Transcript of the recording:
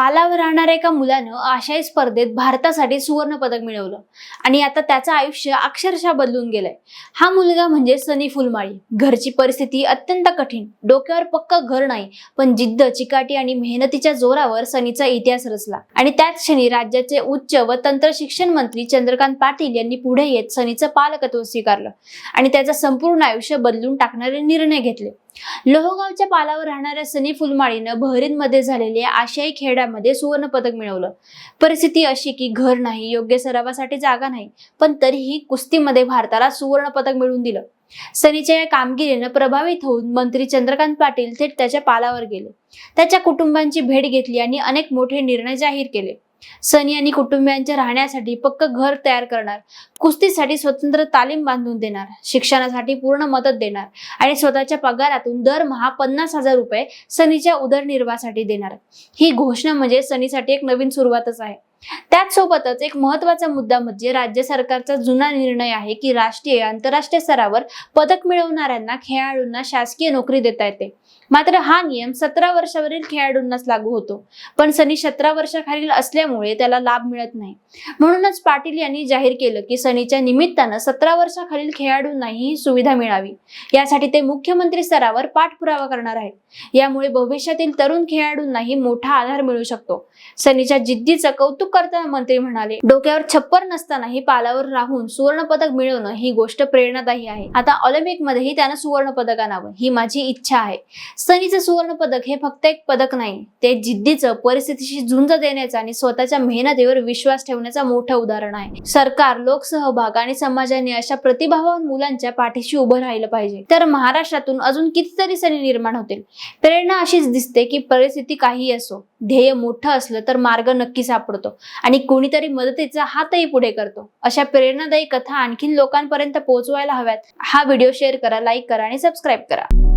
पालावर राहणाऱ्या एका मुलानं आशियाई स्पर्धेत भारतासाठी सुवर्ण पदक मिळवलं. आणि आता त्याचं आयुष्य अक्षरशः बदलून गेलंय. हा मुलगा म्हणजे सनी फुलमाळी. घरची परिस्थिती अत्यंत कठीण. डोक्यावर पक्क घर नाही पण जिद्द चिकाटी आणि मेहनतीच्या जोरावर सनीचा इतिहास रचला. आणि त्याच क्षणी राज्याचे उच्च व तंत्र शिक्षण मंत्री चंद्रकांत पाटील यांनी पुढे येत सनीचं पालकत्व स्वीकारलं. आणि त्याचं संपूर्ण आयुष्य बदलून टाकणारे निर्णय घेतले. लोहगावच्या पालावर राहणाऱ्या सनी फुलमाळीनं बहरीनमध्ये झालेल्या आशियाई खेळामध्ये सुवर्ण पदक मिळवलं. परिस्थिती अशी की घर नाही योग्य सरावासाठी जागा नाही पण तरीही कुस्तीमध्ये भारताला सुवर्ण पदक मिळवून दिलं. सनीच्या या कामगिरीनं प्रभावित होऊन मंत्री चंद्रकांत पाटील थेट त्याच्या पालावर गेले. त्याच्या कुटुंबांची भेट घेतली आणि अनेक मोठे निर्णय जाहीर केले. सनी आणि कुटुंबियांच्या राहण्यासाठी पक्क घर तयार करणार. कुस्तीसाठी स्वतंत्र तालीम बांधून देणार. शिक्षणासाठी पूर्ण मदत देणार. आणि स्वतःच्या पगारातून दरमहा पन्नास हजार रुपये सनीच्या उदरनिर्वाहासाठी देणार. ही घोषणा म्हणजे सनीसाठी एक नवीन सुरुवातच आहे. त्याचसोबतच एक महत्त्वाचा मुद्दा म्हणजे राज्य सरकारचा जुना निर्णय आहे की राष्ट्रीय आंतरराष्ट्रीय स्तरावर पदक मिळवणाऱ्यांना खेळाडूंना शासकीय नोकरी देता येते. मात्र हा नियम सतरा वर्षावरील खेळाडूंनाच लागू होतो. पण सनी सतरा वर्षाखालील असल्यामुळे त्याला लाभ मिळत नाही. म्हणूनच पाटील यांनी जाहीर केलं की सनीच्या निमित्तानं सतरा वर्षाखालील खेळाडूंनाही ही सुविधा मिळावी. यासाठी ते मुख्यमंत्री स्तरावर पाठपुरावा करणार आहेत. यामुळे भविष्यातील तरुण खेळाडूंनाही मोठा आधार मिळू शकतो. सनीच्या जिद्दीचं कौतुक करताना मंत्री म्हणाले डोक्यावर छप्पर नसतानाही पालावर राहून सुवर्ण पदक मिळवणं ही गोष्ट प्रेरणादायी आहे. आता ऑलिम्पिक मध्येही त्यानं सुवर्ण पदक आणावं ही माझी इच्छा आहे. सनीचं सुवर्ण पदक हे फक्त एक पदक नाही ते जिद्दीचं परिस्थितीशी झुंज देण्याचं आणि स्वतःच्या मेहनतीवर विश्वास ठेवण्याचं मोठं उदाहरण आहे. सरकार लोकसहभाग आणि समाजाने अशा प्रतिभावान मुलांच्या पाठीशी उभं राहिलं पाहिजे. तर महाराष्ट्रातून अजून कितीतरी सनी निर्माण होतील. प्रेरणा अशीच दिसते की परिस्थिती काही असो ध्येय मोठं असलं तर मार्ग नक्की सापडतो. आणि कोणीतरी मदतीचा हातही पुढे करतो. अशा प्रेरणादायी कथा आणखीन लोकांपर्यंत पोहोचवायला हव्यात. हा व्हिडिओ शेअर करा लाईक करा आणि सबस्क्राईब करा.